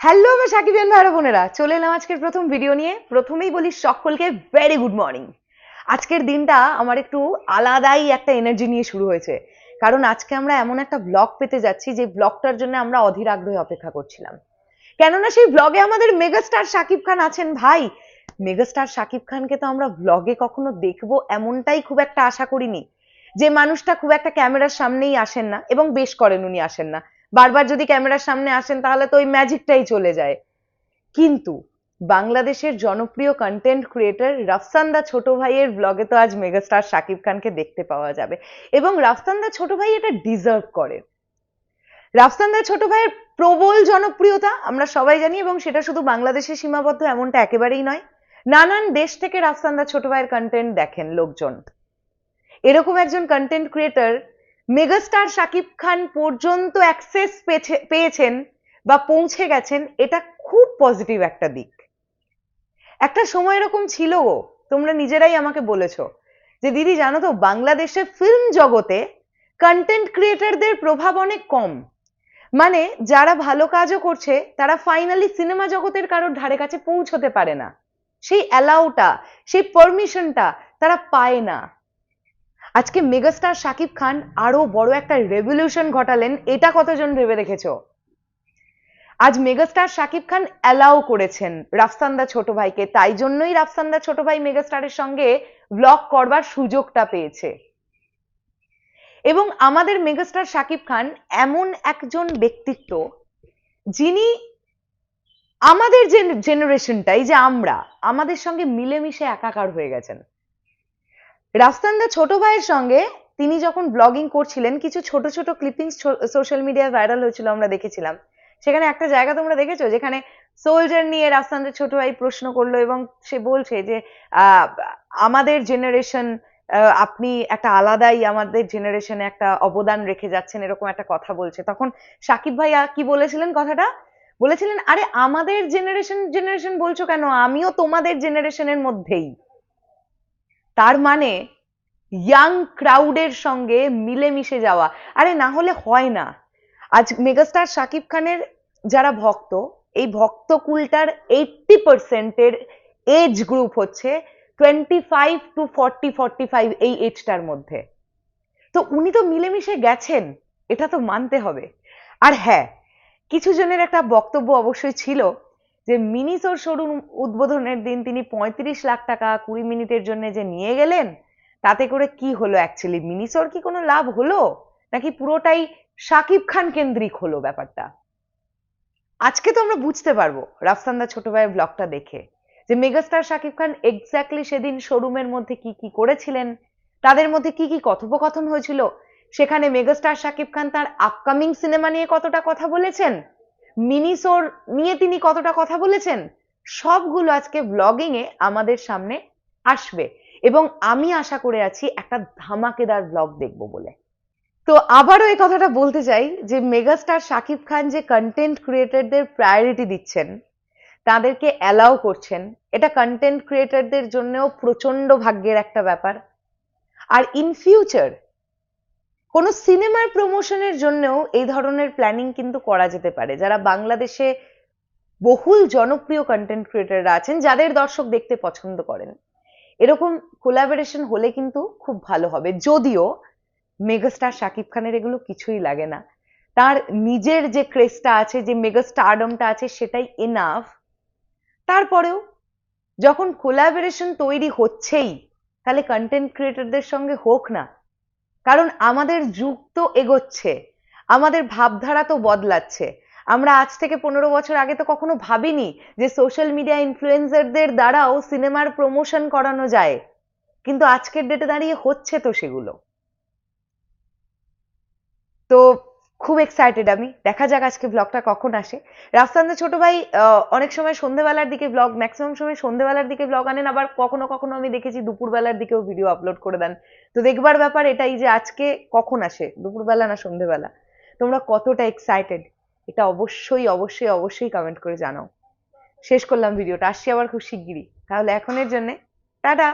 Hello আমার সাকিবিয়ান ভাইরা বোনেরা। চলে এলাম আজকের প্রথম ভিডিও নিয়ে। প্রথমেই বলি সকলকে ভেরি গুড মর্নিং আজকের দিনটা আমার একটু আলাদাই একটা এনার্জি নিয়ে শুরু হয়েছে। কারণ আজকে আমরা এমন একটা ব্লগ পেতে যাচ্ছি, যে ব্লগটার জন্য আমরা অধীর আগ্রহে অপেক্ষা করছিলাম। কেননা সেই ব্লগে আমাদের মেগাস্টার শাকিব খান আছেন ভাই। মেগাস্টার শাকিব খানকে তো আমরা ব্লগে কখনো দেখব এমনটাই খুব একটা আশা করিনি, যে মানুষটা খুব একটা ক্যামেরার সামনেই আসেন না, এবং বেশ করেন উনি আসেন না। বারবার যদি ক্যামেরার সামনে আসেন, তাহলে তো ওই ম্যাজিকটাই চলে যায়। কিন্তু বাংলাদেশের জনপ্রিয় কন্টেন্ট ক্রিয়েটর রাফসান্দা ছোট ভাইয়ের ব্লগে তো আজ মেগাস্টার শাকিব খানকে দেখতে পাওয়া যাবে। এবং রাফসান্দা ছোট ভাই এটা ডিজার্ভ করে। রাফসান্দা ছোট ভাইয়ের প্রবল জনপ্রিয়তা আমরা সবাই জানি, এবং সেটা শুধু বাংলাদেশে সীমাবদ্ধ এমনটা একেবারেই নয়, নানান দেশ থেকে রাফসান্দা ছোট ভাইয়ের কন্টেন্ট দেখেন লোকজন। এরকম একজন content creator megastar Shakib Khan পর্যন্ত অ্যাক্সেস পেয়েছেন বা পৌঁছে গেছেন, এটা খুব পজিটিভ একটা দিক। একটা সময় এরকম ছিল গো, তোমরা নিজেরাই আমাকে বলেছ যে, দিদি, জানো তো বাংলাদেশে ফিল্ম জগতে কন্টেন্ট ক্রিয়েটারদের প্রভাব অনেক কম। মানে যারা ভালো কাজও করছে, তারা ফাইনালি সিনেমা জগতের কারোর ধারে কাছে পৌঁছতে পারে না। সেই অ্যালাউটা সেই পারমিশনটা তারা পায় না। আজকে মেগাস্টার শাকিব খান আরও বড় একটা রেভলিউশন ঘটালেন, এটা কতজন ভেবে দেখেছ? আজ মেগাস্টার শাকিব খান অ্যালাউ করেছেন রাফসান্দা ছোট ভাইকে, তাই জন্যই রাফসান্দা ছোট ভাই মেগাস্টারের সঙ্গে ব্লগ করবার সুযোগটা পেয়েছে। এবং আমাদের মেগাস্টার শাকিব খান এমন একজন ব্যক্তিত্ব যিনি আমাদের জেনারেশনটাই যে আমরা, আমাদের সঙ্গে মিলেমিশে একাকার হয়ে গেছেন। রাফসান্দা ছোট ভাইয়ের সঙ্গে তিনি যখন ব্লগিং করছিলেন, কিছু ছোট ছোট ক্লিপিংস সোশ্যাল মিডিয়ায় ভাইরাল হয়েছিল আমরা দেখেছিলাম। সেখানে একটা জায়গা তোমরা দেখেছ? যেখানে সোলজার নিয়ে রাফসানদের ছোট ভাই প্রশ্ন করল এবং সে বলছে যে আমাদের জেনারেশন আপনি একটা আলাদাই আমাদের জেনারেশনে একটা অবদান রেখে যাচ্ছেন, এরকম একটা কথা বলছে। তখন সাকিব ভাইয়া কি বলেছিলেন কথাটা? বলেছিলেন, আরে, আমাদের জেনারেশন জেনারেশন বলছো কেন? আমিও তোমাদের জেনারেশনের মধ্যেই। তার মানে ইয়াং ক্রাউডের সঙ্গে মিলেমিশে যাওয়া। আরে না হলে হয় না। আজ মেগাস্টার শাকিব খানের যারা ভক্ত, এই ভক্ত কুলটার এইটটি পার্সেন্টের এজ গ্রুপ হচ্ছে twenty five to forty forty five এই এজটার মধ্যে। তো উনি তো মিলেমিশে গেছেন, এটা তো মানতে হবে। আর হ্যাঁ কিছু জনের একটা বক্তব্য অবশ্যই ছিল যে মিনিসোর শোরুম উদ্বোধনের দিন তিনি পঁয়ত্রিশ লাখ টাকা কুড়ি মিনিটের জন্য যে নিয়ে গেলেন, তাতে করে কি হলো অ্যাকচুয়ালি মিনিসোর কি কোনো লাভ হলো? নাকি পুরোটাই শাকিব খান কেন্দ্রিক হলো ব্যাপারটা? আজকে তো আমরা বুঝতে পারব রাফসান্দা ছোট ভাইয়ের ব্লগটা দেখে, যে মেগাস্টার শাকিব খান এক্স্যাক্টলি সেদিন শোরুমের মধ্যে কি কি করেছিলেন, তাদের মধ্যে কি কি কথোপকথন হয়েছিল, সেখানে মেগাস্টার শাকিব খান তার আপকামিং সিনেমা নিয়ে কতটা কথা বলেছেন মিনিসোর নিয়ে তিনি কতটা কথা বলেছেন? সবগুলো আজকে ব্লগিং এ আমাদের সামনে আসবে। এবং আমি আশা করে আছি একটা ধামাকেদার ব্লগ দেখব বলে। তো আবারও এই কথাটা বলতে চাই যে মেগাস্টার শাকিব খান যে কন্টেন্ট ক্রিয়েটরদের প্রায়োরিটি দিচ্ছেন, তাদেরকে অ্যালাউ করছেন, এটা কন্টেন্ট ক্রিয়েটরদের জন্যও প্রচণ্ড ভাগ্যের একটা ব্যাপার। আর ইন ফিউচার কোনো সিনেমার প্রমোশনের জন্যও এই ধরনের প্ল্যানিং কিন্তু করা যেতে পারে। যারা বাংলাদেশে বহুল জনপ্রিয় কন্টেন্ট ক্রিয়েটররা আছেন, যাদের দর্শক দেখতে পছন্দ করেন। এরকম কোলাবোরেশন হলে কিন্তু খুব ভালো হবে। যদিও মেগাস্টার শাকিব খানের এগুলো কিছুই লাগে না। তার নিজের যে ক্রেজটা আছে, যে মেগাস্টারডমটা আছে, সেটাই এনাফ তারপরেও যখন কোলাবোরেশন তৈরি হচ্ছেই, তাহলে কন্টেন্ট ক্রিয়েটরদের সঙ্গে হোক না কারণ আমাদের যুগ তো এগোচ্ছে, আমাদের ভাবধারা তো বদলাচ্ছে। আমরা আজ থেকে পনেরো বছর আগে তো কখনো ভাবিনি যে সোশ্যাল মিডিয়া ইনফ্লুয়েন্সারদের দ্বারাও সিনেমার প্রমোশন করানো যায়, কিন্তু আজকের ডেটে দাঁড়িয়ে হচ্ছে তো সেগুলো। তো খুব এক্সাইটেড আমি। দেখা যাক আজকে ব্লগটা কখন আসে। রাফসানদের ছোট ভাই অনেক সময় সন্ধ্যেবেলার দিকে ব্লগ ম্যাক্সিমাম সময় সন্ধ্যেবেলার দিকে ব্লগ আনেন, আবার কখনো কখনো আমি দেখেছি দুপুরবেলার দিকেও ভিডিও আপলোড করে দেন। তো দেখবার ব্যাপার এটাই যে আজকে কখন আসে, দুপুরবেলা না সন্ধ্যেবেলা তোমরা কতটা এক্সাইটেড এটা অবশ্যই অবশ্যই অবশ্যই কমেন্ট করে জানাও। শেষ করলাম ভিডিওটা আসছি আবার খুব শিগগিরই। তাহলে এখনের জন্য, টাটা!